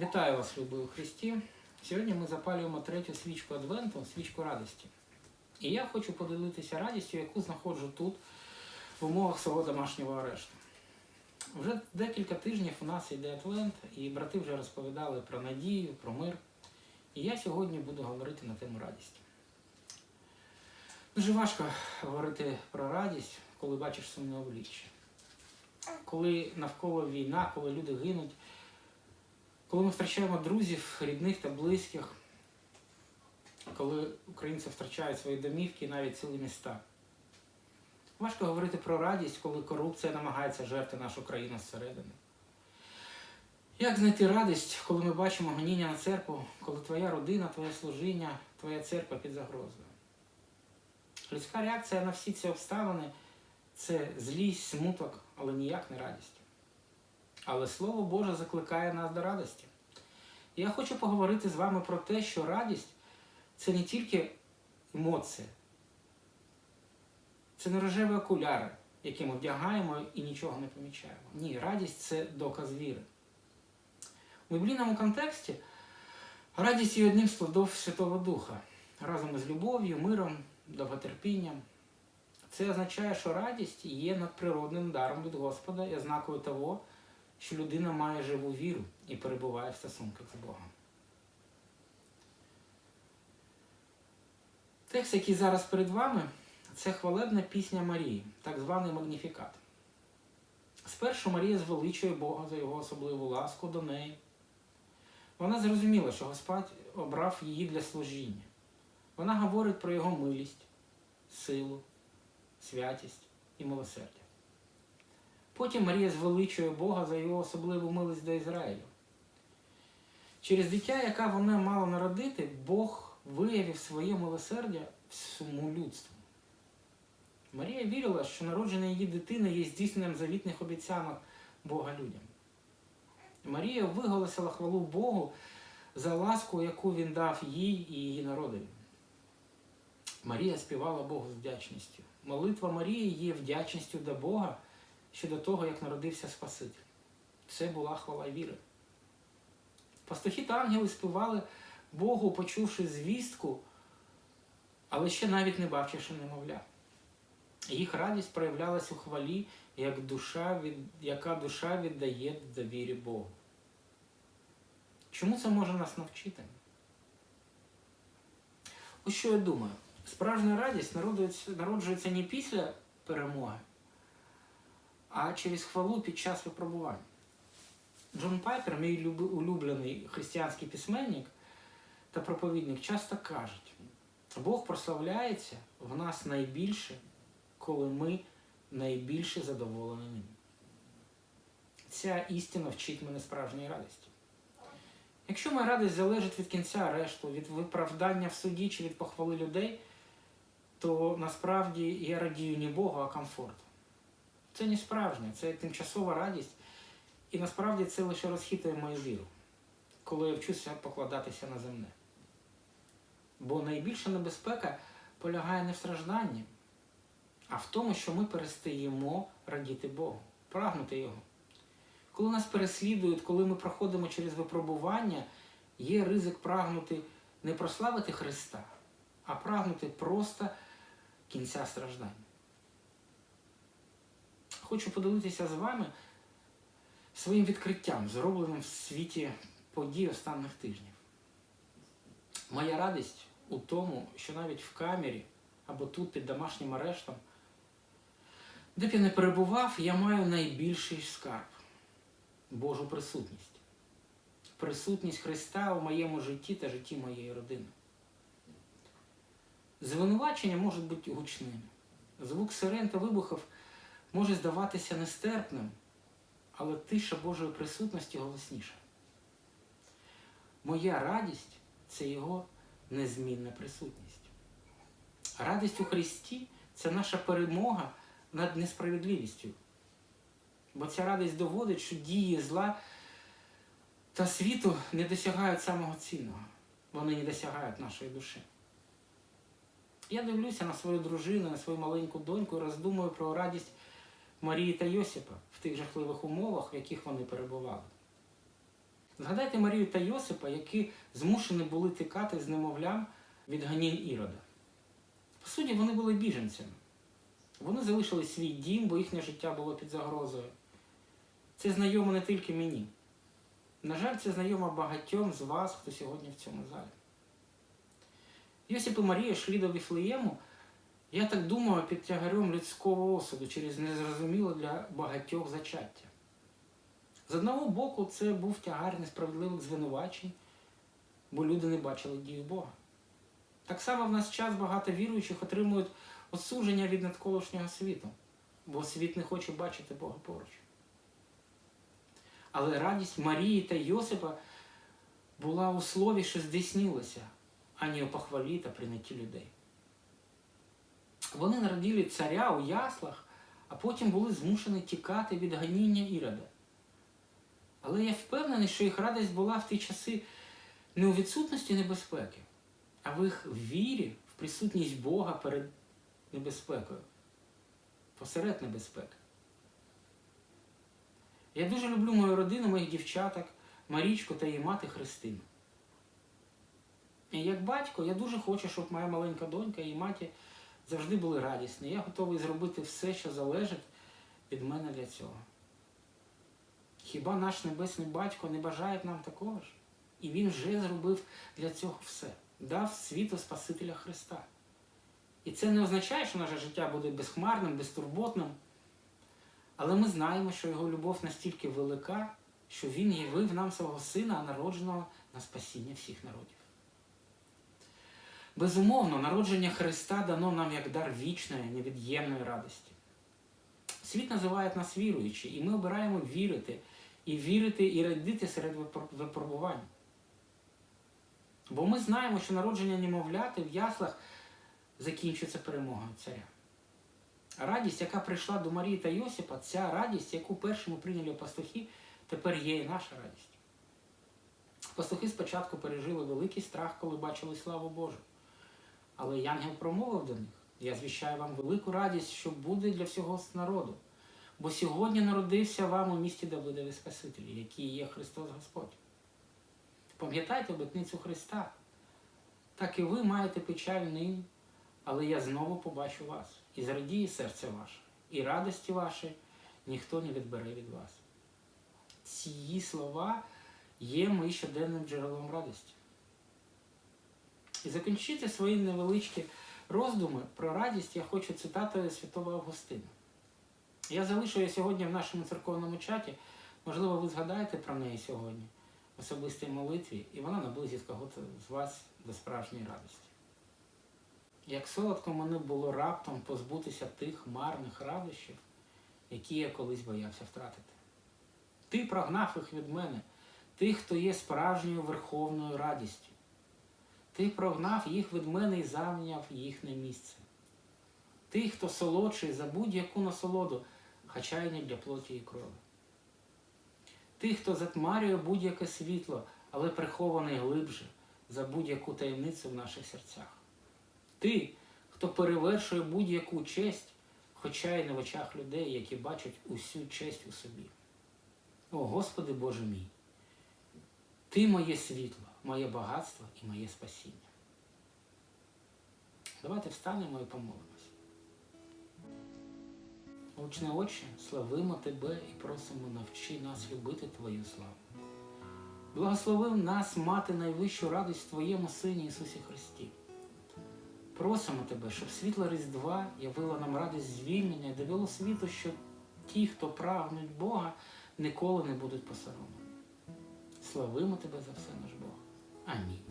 Вітаю вас, любі у Христі. Сьогодні ми запалюємо третю свічку Адвенту, свічку радості. І я хочу поділитися радістю, яку знаходжу тут, в умовах свого домашнього арешту. Вже декілька тижнів у нас йде Адвент, і брати вже розповідали про надію, про мир. І я сьогодні буду говорити на тему радісті. Дуже важко говорити про радість, коли бачиш сумне обличчя. Коли навколо війна, коли люди гинуть, коли ми втрачаємо друзів, рідних та близьких, коли українці втрачають свої домівки і навіть цілі міста. Важко говорити про радість, коли корупція намагається жерти нашу країну зсередини. Як знайти радість, коли ми бачимо гоніння на церкву, коли твоя родина, твоє служіння, твоя церква під загрозою? Людська реакція на всі ці обставини це злість, смуток, але ніяк не радість. Але Слово Боже закликає нас до радості. І я хочу поговорити з вами про те, що радість це не тільки емоція, це не рожеві окуляри, які ми вдягаємо і нічого не помічаємо. Ні, радість це доказ віри. У біблійному контексті радість є одним з плодов Святого Духа разом із любов'ю, миром, довготерпінням. Це означає, що радість є надприродним даром від Господа і ознакою того, що людина має живу віру і перебуває в стосунках з Богом. Текст, який зараз перед вами, це хвалебна пісня Марії, так званий Магніфікат. Спершу Марія звеличує Бога за його особливу ласку до неї. Вона зрозуміла, що Господь обрав її для служіння. Вона говорить про його милість, силу, святість і милосердя. Потім Марія звеличує Бога за його особливу милість до Ізраїлю. Через дитя, яке вона мала народити, Бог виявив своє милосердя всьому людству. Марія вірила, що народження її дитини є здійсненням завітних обіцянок Бога людям. Марія виголосила хвалу Богу за ласку, яку він дав їй і її народові. Марія співала Богу з вдячністю. Молитва Марії є вдячністю до Бога щодо того, як народився Спаситель. Це була хвала віри. Пастухи та ангели співали Богу, почувши звістку, але ще навіть не бачивши немовля. Їх радість проявлялась у хвалі, як душа від... яка душа віддає довірі Богу. Чому це може нас навчити? Ось що я думаю. Справжня радість народжується, народжується не після перемоги, а через хвалу під час випробувань. Джон Пайпер, мій улюблений християнський письменник та проповідник, часто кажуть, Бог прославляється в нас найбільше, коли ми найбільше задоволені ним. Ця істина вчить мене справжньої радості. Якщо моя радість залежить від кінця арешту, від виправдання в суді чи від похвали людей, то насправді я радію не Богу, а комфорту. Це не справжнє, це тимчасова радість. І насправді це лише розхитує мою віру, коли я вчуся покладатися на земне. Бо найбільша небезпека полягає не в стражданні, а в тому, що ми перестаємо радіти Богу, прагнути Його. Коли нас переслідують, коли ми проходимо через випробування, є ризик прагнути не прославити Христа, а прагнути просто кінця страждань. Хочу поділитися з вами своїм відкриттям, зробленим в світі подій останніх тижнів. Моя радість у тому, що навіть в камері або тут під домашнім арештом, де б я не перебував, я маю найбільший скарб Божу присутність. Присутність Христа у моєму житті та житті моєї родини. Звинувачення можуть бути гучними. Звук сирен та вибухів може здаватися нестерпним, але тиша Божої присутності голосніша. Моя радість це Його незмінна присутність. Радість у Христі це наша перемога над несправедливістю. Бо ця радість доводить, що дії зла та світу не досягають самого цінного. Вони не досягають нашої душі. Я дивлюся на свою дружину, на свою маленьку доньку і роздумую про радість Марії та Йосипа в тих жахливих умовах, в яких вони перебували. Згадайте Марію та Йосипа, які змушені були тікати з немовлям від ганінь Ірода. По суті, вони були біженцями. Вони залишили свій дім, бо їхнє життя було під загрозою. Це знайомо не тільки мені. На жаль, це знайомо багатьом з вас, хто сьогодні в цьому залі. Йосип і Марія йшли до Віфлеєму, я так думаю, під тягарем людського осуду через незрозуміле для багатьох зачаття. З одного боку, це був тягар несправедливих звинувачень, бо люди не бачили дію Бога. Так само в нас час багато віруючих отримують осудження від навколишнього світу, бо світ не хоче бачити Бога поруч. Але радість Марії та Йосипа була у слові, що здійснилося, а не у похвалі та прийнятті людей. Вони народили царя у яслах, а потім були змушені тікати від ганіння Ірода. Але я впевнений, що їх радість була в ті часи не у відсутності небезпеки, а в їх вірі в присутність Бога перед небезпекою, посеред небезпеки. Я дуже люблю мою родину, моїх дівчаток, Марічку та її мати Христину. І як батько, я дуже хочу, щоб моя маленька донька і маті завжди були радісні. Я готовий зробити все, що залежить від мене для цього. Хіба наш небесний батько не бажає нам такого ж? І він вже зробив для цього все. Дав світу Спасителя Христа. І це не означає, що наше життя буде безхмарним, безтурботним. Але ми знаємо, що його любов настільки велика, що він явив нам свого сина, народженого на спасіння всіх народів. Безумовно, народження Христа дано нам як дар вічної, невід'ємної радості. Світ називає нас віруючі, і ми обираємо вірити, і вірити, і радіти серед випробувань. Бо ми знаємо, що народження немовляти в яслах закінчується перемогою царя. Радість, яка прийшла до Марії та Йосипа, ця радість, яку першими прийняли пастухи, тепер є і наша радість. Пастухи спочатку пережили великий страх, коли бачили славу Божу. Але Янгел промовив до них: Я звіщаю вам велику радість, що буде для всього народу. Бо сьогодні народився вам у місті Давидові Спасителі, який є Христос Господь. Пам'ятайте обітницю Христа. Так і ви маєте печаль нині, але я знову побачу вас, і зрадіє серце ваше, і радості ваші ніхто не відбере від вас. Ці слова є моїм щоденним джерелом радості. І закінчити свої невеличкі роздуми про радість я хочу цитатою святого Августина. Я залишу її сьогодні в нашому церковному чаті. Можливо, ви згадаєте про неї сьогодні в особистій молитві, і вона наблизить когось з вас до справжньої радості. Як солодко мене було раптом позбутися тих марних радощів, які я колись боявся втратити. Ти прогнав їх від мене, тих, хто є справжньою верховною радістю. Ти прогнав їх від мене і заміняв їхнє місце. Ти, хто солодший за будь-яку насолоду, хоча й не для плоті і крові. Ти, хто затмарює будь-яке світло, але прихований глибше за будь-яку таємницю в наших серцях. Ти, хто перевершує будь-яку честь, хоча й не в очах людей, які бачать усю честь у собі. О Господи Боже мій! Ти моє світло, моє багатство і моє спасіння. Давайте встанемо і помолимось. Очне Отче, славимо Тебе і просимо навчи нас любити Твою славу. Благослови нас мати найвищу радість в Твоєму Сині Ісусі Христі. Просимо Тебе, щоб світло Різдва явило нам радість звільнення і довело світу, що ті, хто прагнуть Бога, ніколи не будуть посоромлені. Славимо Тебе за все, наш Бог. anni.